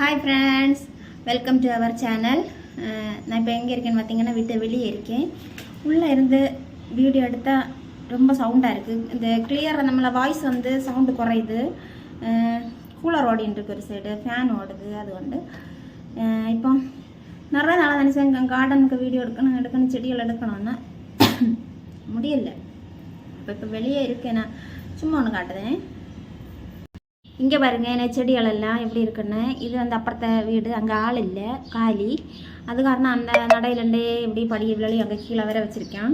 Hi friends welcome to our channel நான் இப்போ எங்கே இருக்கேன்னு பார்த்தீங்கன்னா வீட்டை வெளியே இருக்கேன். உள்ளே இருந்து வீடியோ எடுத்தால் ரொம்ப சவுண்டாக இருக்குது இந்த கிளியராக நம்மளை வாய்ஸ் வந்து சவுண்டு குறையுது. Uh, கூலர் ஓடின்னு ஒரு சைடு ஃபேன் ஓடுது அது வந்து uh, இப்போ நிறைய நாளாக நினச்சேன் கார்டனுக்கு வீடியோ எடுக்கணும் எடுக்கணும் செடிகள் எடுக்கணும்னா முடியல. இப்போ இப்போ வெளியே இருக்கேன் நான். சும்மா ஒன்று காட்டுதேன் இங்கே பாருங்க என்ன செடிகளெல்லாம் எப்படி இருக்குன்னு. இது வந்து அப்புறத்த வீடு அங்கே ஆள் இல்லை காலி. அது காரணம் அந்த நடையிலண்டே இப்படி படி விழி அங்கே கீழே வர வச்சுருக்கேன்.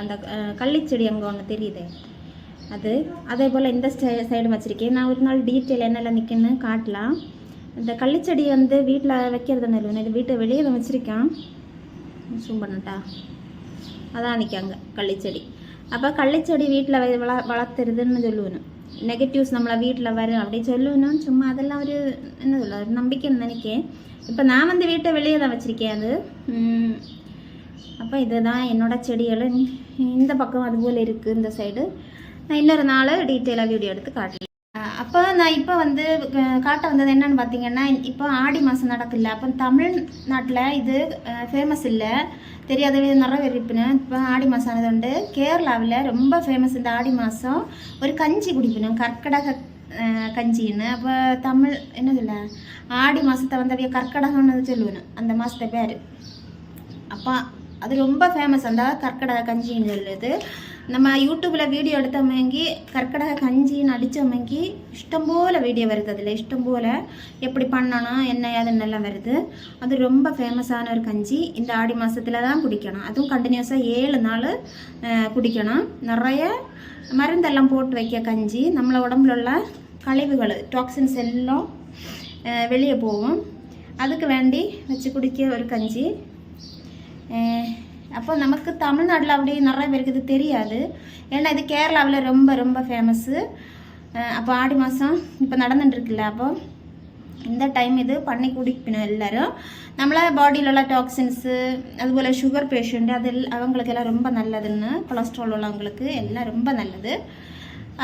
அந்த கள்ளிச்செடி அங்கே ஒன்று தெரியுது. அது. அதே போல் இந்த சைடு வச்சுருக்கேன். நான் ஒரு நாள் டீட்டெயில் என்னெல்லாம் நிற்குன்னு காட்டலாம். இந்த கள்ளிச்செடி வந்து வீட்டில் வைக்கிறது இல்லை இது வீட்டை வெளியே தான் வச்சுருக்கேன். ஜூம் பண்ணட்டா. அதான் நிற்காங்க கள்ளிச்செடி அப்போ கள்ளிச்செடி வீட்டில் வள வளர்த்துறதுன்னு சொல்லுவேன். நெகட்டிவ்ஸ் நம்மளை வீட்டில் வரும் அப்படி சொல்லணும் சும்மா அதெல்லாம் ஒரு என்ன சொல்ல ஒரு நம்பிக்கைன்னு நினைக்கேன். இப்போ நான் வந்து வீட்டை வெளியே தான் வச்சுருக்கேன் அது. அப்போ இதுதான் என்னோடய செடிகள். இந்த பக்கம் அதுபோல் இருக்குது இந்த சைடு நான் இன்னொரு நாள் டீட்டெயிலாக வீடியோ எடுத்து காட்டுறேன். அப்போ நான் இப்போ வந்து காட்ட வந்தது என்னன்னு பார்த்தீங்கன்னா இப்போ ஆடி மாதம் நடக்குல்ல அப்போ தமிழ்நாட்டில் இது ஃபேமஸ் இல்லை. தெரியாத நிறைய பேர் இருப்பினேன் இப்போ ஆடி மாதம் ஆனதுண்டு கேரளாவில் ரொம்ப ஃபேமஸ் இந்த ஆடி மாதம் ஒரு கஞ்சி குடிக்கணும் கற்கடக கஞ்சின்னு. அப்போ தமிழ் என்ன சொல்ல ஆடி மாதத்தை வந்து அப்படியே கற்கடகம்னு சொல்லுவேன் அந்த மாதத்தை பேர். அப்போ அது ரொம்ப ஃபேமஸ் அந்த கற்கடக கஞ்சின்னு சொல்லுது. நம்ம யூடியூப்பில் வீடியோ எடுத்தவங்கி கற்கடக கஞ்சின்னு அடித்தவங்கி இஷ்டம் போல் வீடியோ வருது அதில் இஷ்டம் போல் எப்படி பண்ணணும் என்ன ஏதுன்னு வருது. அது ரொம்ப ஃபேமஸான ஒரு கஞ்சி. இந்த ஆடி மாதத்தில் தான் குடிக்கணும். அதுவும் கண்டினியூஸாக ஏழு நாள் குடிக்கணும். நிறைய மருந்தெல்லாம் போட்டு வைக்க கஞ்சி. நம்மளை உடம்புல உள்ள கழிவுகள் டாக்ஸின்ஸ் எல்லாம் வெளியே போகும். அதுக்கு வேண்டி வச்சு குடிக்க ஒரு கஞ்சி. அப்போ நமக்கு தமிழ்நாட்டில் அப்படி நிறைய பேருக்கு இது தெரியாது. ஏன்னா இது கேரளாவில் ரொம்ப ரொம்ப ஃபேமஸ்ஸு அப்போ ஆடி மாதம் இப்போ நடந்துட்டுருக்குல்ல அப்போ இந்த டைம் இது பண்ணி குடிக்கணும் எல்லாரும். நம்மள பாடியில் உள்ள டாக்ஸின்ஸு அதுபோல் சுகர் பேஷண்ட் அது அவங்களுக்கு எல்லாம் ரொம்ப நல்லதுன்னு கொலஸ்ட்ரால் உள்ளவங்களுக்கு எல்லாம் ரொம்ப நல்லது.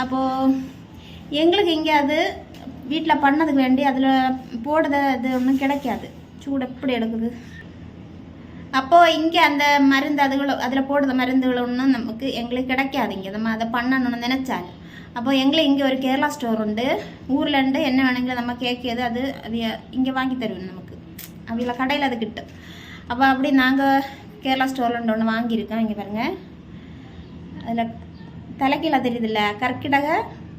அப்போது எங்களுக்கு எங்கேயாவது வீட்டில் பண்ணதுக்கு வேண்டி அதில் போடுறது அது ஒன்றும் கிடைக்காது. சூடு எப்படி எடுக்குது? அப்போது இங்கே அந்த மருந்து அதுகளோ அதில் போடுற மருந்துகளொன்னும் நமக்கு எங்களுக்கு கிடைக்காது இங்கே நம்ம அதை பண்ணணும்னு நினச்சால் அப்போ எங்களை இங்கே ஒரு கேரளா ஸ்டோர் உண்டு ஊரில் இருந்து என்ன வேணுங்களோ நம்ம கேட்குது அது அவிய இங்கே வாங்கி தருவோம் நமக்கு அவியில் கடையில் அது கிட்டும் அப்போ அப்படி நாங்கள் கேரளா ஸ்டோர்லேருந்து ஒன்று வாங்கியிருக்கோம் இங்கே பாருங்கள் அதில் தலைக்கீழ தெரியுது இல்லை கற்கிடக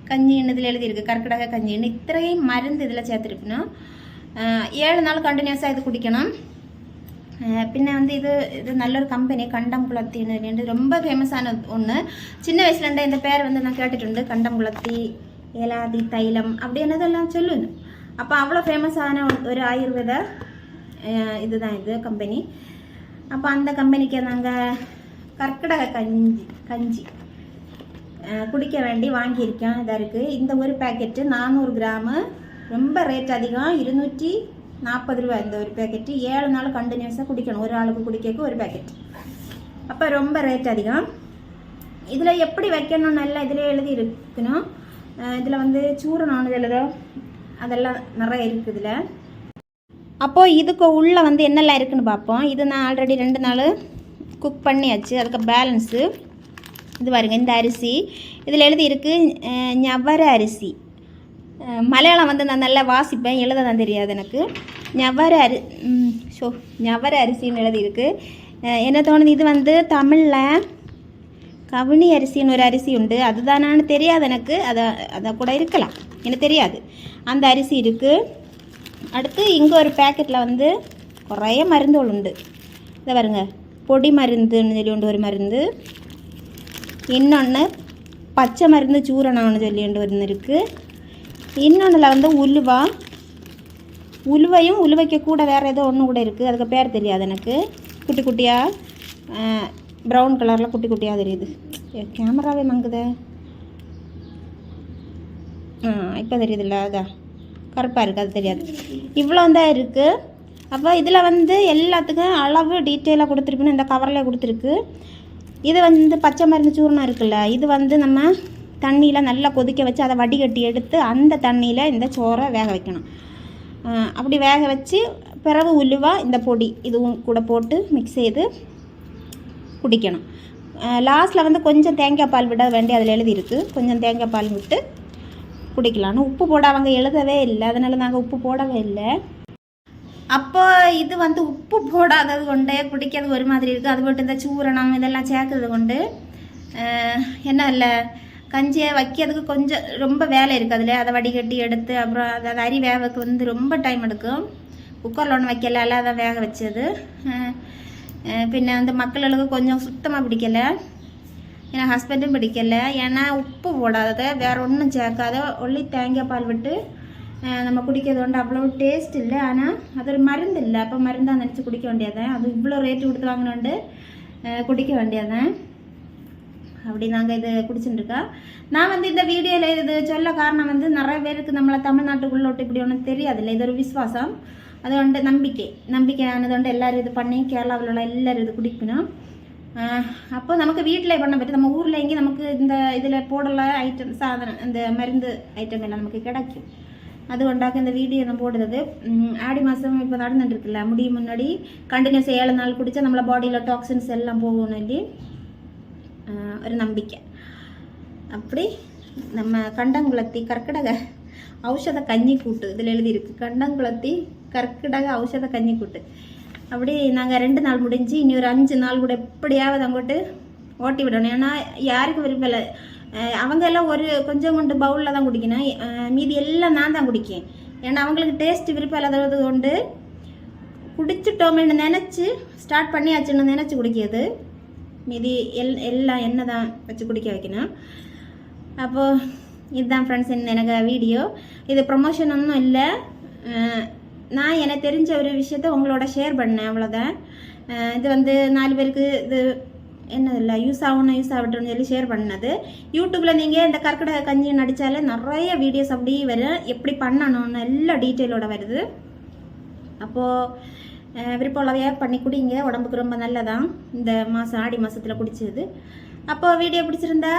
கஞ்சின்னு இதில் எழுதியிருக்கு கற்கிடக கஞ்சின்னு இத்தனையும் மருந்து இதில் சேர்த்துருக்கணும் ஏழு நாள் கண்டினியூஸாக இது குடிக்கணும் പിന്നെ வந்து இது இது நல்லொரு கம்பெனி கண்டம் குளத்தின்னு ரொம்ப ஃபேமஸான ஒன்று சின்ன வயசுலேருந்து இந்த பேர் வந்து நான் கேட்டுட்டு கண்டம் குளத்தி ஏலாதி தைலம் அப்படி என்னதெல்லாம் சொல்லணும் அப்போ அவ்வளோ ஃபேமஸான ஒரு ஆயுர்வேத இதுதான் இது கம்பெனி அப்போ அந்த கம்பெனிக்கு நாங்கள் கற்கடக கஞ்சி கஞ்சி குடிக்க வேண்டி வாங்கியிருக்கேன் இதாக இருக்குது இந்த ஒரு பேக்கெட்டு நானூறு கிராமு ரொம்ப ரேட் அதிகம் இருநூற்றி நாற்பது ரூபா இந்த ஒரு பேக்கெட்டு ஏழு நாள் கண்டினியூஸாக குடிக்கணும். ஒரு ஆளுக்கு குடிக்க ஒரு பேக்கெட் அப்போ ரொம்ப ரேட் அதிகம். இதில் எப்படி வைக்கணும் நல்லா இதில் எழுதி இருக்கணும். இதில் வந்து சூரணம் எழுதும் அதெல்லாம் நிறைய இருக்குது இதில். அப்போது இதுக்கு உள்ளே வந்து என்னெல்லாம் இருக்குதுன்னு பார்ப்போம். இது நான் ஆல்ரெடி ரெண்டு நாள் குக் பண்ணியாச்சு. அதுக்கு பேலன்ஸு இது பாருங்க இந்த அரிசி. இதில் எழுதி இருக்குது ஞவர அரிசி. மலையாளம் வந்து நான் நல்லா வாசிப்பேன் எழுத தான் தெரியாது எனக்கு. ஞவர அரி ஷோ ஞவர அரிசின்னு எழுதியிருக்கு. என்ன தோணுது? இது வந்து தமிழில் கவுனி அரிசின்னு ஒரு அரிசி உண்டு. அதுதானான்னு தெரியாது எனக்கு. அதை அதை கூட இருக்கலாம். எனக்கு தெரியாது. அந்த அரிசி இருக்குது அடுத்து இங்கே ஒரு பேக்கெட்டில் வந்து நிறைய மருந்துகள் உண்டு. இதை பாருங்க. பொடி மருந்துன்னு சொல்லி உண்டு ஒரு மருந்து. இன்னொன்று பச்சை மருந்து சூரணம்னு சொல்லிட்டு ஒன்று இருக்குது இன்னொன்றில் வந்து உலுவா. உலுவையும் உலுவைக்கு கூட வேறு ஏதோ ஒன்று கூட இருக்குது அதுக்கு பேர் தெரியாது எனக்கு. குட்டி குட்டியாக ப்ரௌன் கலரில் குட்டி குட்டியாக தெரியுது. கேமராவே மங்குதே. ஆ இப்போ தெரியுதுல்ல அதான் கருப்பாக இருக்குது அது தெரியாது. இவ்வளோ தான் இருக்குது அப்போ இதில் வந்து எல்லாத்துக்கும் அளவு டீட்டெயிலாக கொடுத்துருக்குன்னு இந்த கவரில் கொடுத்துருக்கு. இது வந்து பச்சை மருந்து சூர்ணம் இருக்குல்ல இது வந்து நம்ம தண்ணியில் நல்லா கொதிக்க வச்சு அதை வடிகட்டி எடுத்து அந்த தண்ணியில் இந்த சோறை வேக வைக்கணும். அப்படி வேக வச்சு பிறகு உலுவா இந்த பொடி இதுவும் கூட போட்டு மிக்ஸ் செய்து குடிக்கணும். லாஸ்ட்டில் வந்து கொஞ்சம் தேங்காய் பால் விட வேண்டிய அதில் எழுதியிருக்கு கொஞ்சம் தேங்காய் பால் விட்டு குடிக்கலாம் உப்பு போட அவங்க எழுதவே இல்லை. அதனால் நாங்கள் உப்பு போடவே இல்லை. அப்போ இது வந்து உப்பு போடாதது கொண்டு குடிக்கிறது ஒரு மாதிரி இருக்குது அது போட்டு இந்த சூரணம் இதெல்லாம் சேர்க்கறது கொண்டு என்ன இல்லை? கஞ்சியை வைக்கிறதுக்கு கொஞ்சம் ரொம்ப வேலை இருக்குது அதில். அதை வடிகட்டி எடுத்து அப்புறம் அதை அரி வேகக்கு வந்து ரொம்ப டைம் எடுக்கும். குக்கரில் ஒன்று வைக்கல அதை வேக வச்சது. பின்ன வந்து மக்களுக்கு கொஞ்சம் சுத்தமாக பிடிக்கலை. என் ஹஸ்பண்டும் பிடிக்கலை. ஏன்னா உப்பு போடாத வேற ஒன்றும் சேர்க்காத. ஒல்லி தேங்காய் பால் விட்டு நம்ம குடிக்கிறது வந்து அவ்வளோ டேஸ்ட் இல்லை. ஆனால் அது ஒரு மருந்து இல்லை. அப்போ மருந்தாக நினச்சி குடிக்க வேண்டியதான் அது இவ்வளோ ரேட்டு கொடுத்து வாங்கினோண்டு குடிக்க வேண்டியதான் அப்படி நாங்கள் இது குடிச்சுட்டுருக்கோம் நான் வந்து இந்த வீடியோவில் இது சொல்ல காரணம் வந்து நிறைய பேருக்கு நம்மளை தமிழ்நாட்டுக்குள்ளோட்டு இப்படி ஒன்றும் தெரியாதுல்ல. இது ஒரு விஸ்வாசம் அது வந்து நம்பிக்கை. நம்பிக்கையானது வந்து எல்லாரும் இது பண்ணி கேரளாவில் உள்ள எல்லாரும் இது குடிக்கணும். அப்போ நமக்கு வீட்டில் பண்ண பற்றி நம்ம ஊரில் எங்கேயும் நமக்கு இந்த இதில் போடலை ஐட்டம் சாதனம் இந்த மருந்து ஐட்டம் எல்லாம் நமக்கு கிடைக்கும். அது இந்த வீடியோ நான் போடுறது. ஆடி மாதம் இப்போ நடந்துட்டு இருக்குல்ல முடியும் முன்னாடி கண்டினியூஸ் ஏழு நாள் குடித்தா நம்மள பாடியில் டாக்ஸின்ஸ் எல்லாம் போகணும் சொல்லி ஒரு நம்பிக்கை. அப்படி நம்ம கண்டங்குளத்தி கற்கடக ஔஷத கஞ்சி கூட்டு இதில் எழுதியிருக்கு. கண்டங்குளத்தி கற்கடக ஔஷத கஞ்சி கூட்டு அப்படி நாங்கள் ரெண்டு நாள் முடிஞ்சு இனி ஒரு அஞ்சு நாள் கூட எப்படியாவது அங்கோட்டு ஓட்டி விடணும். ஏன்னா யாருக்கும் விருப்பம் இல்லை. அவங்க எல்லாம் ஒரு கொஞ்சம் கொண்டு பவுலில் தான் குடிக்கணும். மீதி எல்லாம் நான் தான் குடிக்கேன். ஏன்னா அவங்களுக்கு டேஸ்ட் விருப்பம் இல்லாதது கொண்டு குடிச்சிட்டோமேன்னு நினச்சி ஸ்டார்ட் பண்ணியாச்சுன்னு நினச்சி குடிக்கிறது. மீதி எல் எல்லாம் எண்ணெய் தான் வச்சு குடிக்க வைக்கணும். அப்போது இதுதான் ஃப்ரெண்ட்ஸ் எனக்கு வீடியோ இது ப்ரொமோஷன் ஒன்றும் இல்லை. நான் எனக்கு தெரிஞ்ச ஒரு விஷயத்த உங்களோட ஷேர் பண்ணேன் அவ்வளோதான் இது வந்து நாலு பேருக்கு இது என்ன இல்லை யூஸ் ஆகணும் யூஸ் ஆகட்டும்னு சொல்லி ஷேர் பண்ணது. யூடியூப்பில் நீங்கள் இந்த கற்கடை கஞ்சி நடித்தாலே நிறைய வீடியோஸ் அப்படி வரும். எப்படி பண்ணணும்னு எல்லா டீட்டெயிலோட வருது. அப்போது விருப்பம் உள்ளவையாக பண்ணி குடிங்க. உடம்புக்கு ரொம்ப நல்லதான் இந்த மாதம் ஆடி மாதத்தில் குடிச்சது. அப்போ வீடியோ பிடிச்சிருந்தா?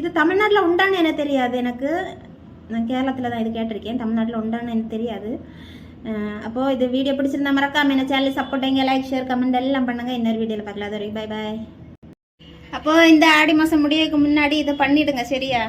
இது தமிழ்நாட்டில் உண்டான்னு எனக்கு தெரியாது எனக்கு. நான் கேரளத்தில் தான் இது கேட்டிருக்கேன். தமிழ்நாட்டில் உண்டான்னு எனக்கு தெரியாது. அப்போது இது வீடியோ பிடிச்சிருந்தா மறக்காம என்ன சேனல் சப்போர்ட் பண்ணுங்க லைக் ஷேர் கமெண்ட் எல்லாம் பண்ணுங்க. இன்னொரு வீடியோவில் பார்க்கலாம். அது வரைக்கும் பை பாய் அப்போது இந்த ஆடி மாதம் முடியக்கு முன்னாடி இதை பண்ணிவிடுங்க சரியா?